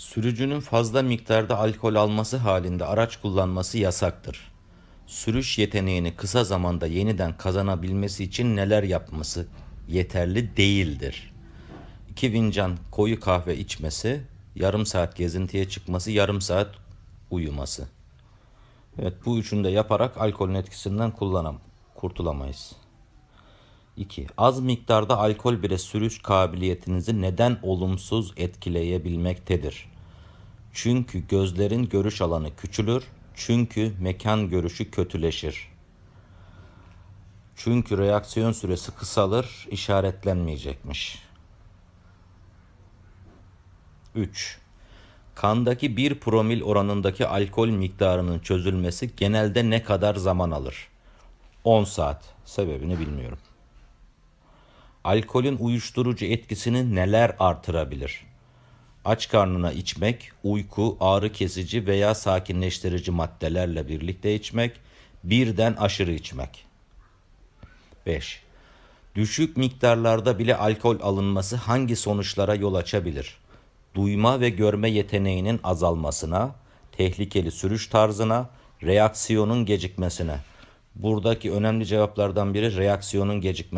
Sürücünün fazla miktarda alkol alması halinde araç kullanması yasaktır. Sürüş yeteneğini kısa zamanda yeniden kazanabilmesi için neler yapması yeterli değildir. İki fincan koyu kahve içmesi, yarım saat gezintiye çıkması, yarım saat uyuması. Evet bu üçünü de yaparak alkolün etkisinden kullanam, kurtulamayız. 2. Az miktarda alkol bile sürüş kabiliyetinizi neden olumsuz etkileyebilmektedir? Çünkü gözlerin görüş alanı küçülür, çünkü mekan görüşü kötüleşir. Çünkü reaksiyon süresi kısalır, işaretlenmeyecekmiş. 3. Kandaki 1 promil oranındaki alkol miktarının çözülmesi genelde ne kadar zaman alır? 10 saat. Sebebini bilmiyorum. Alkolün uyuşturucu etkisini neler artırabilir? Aç karnına içmek, uyku, ağrı kesici veya sakinleştirici maddelerle birlikte içmek, birden aşırı içmek. 5. Düşük miktarlarda bile alkol alınması hangi sonuçlara yol açabilir? Duyma ve görme yeteneğinin azalmasına, tehlikeli sürüş tarzına, reaksiyonun gecikmesine. Buradaki önemli cevaplardan biri reaksiyonun gecikmesi.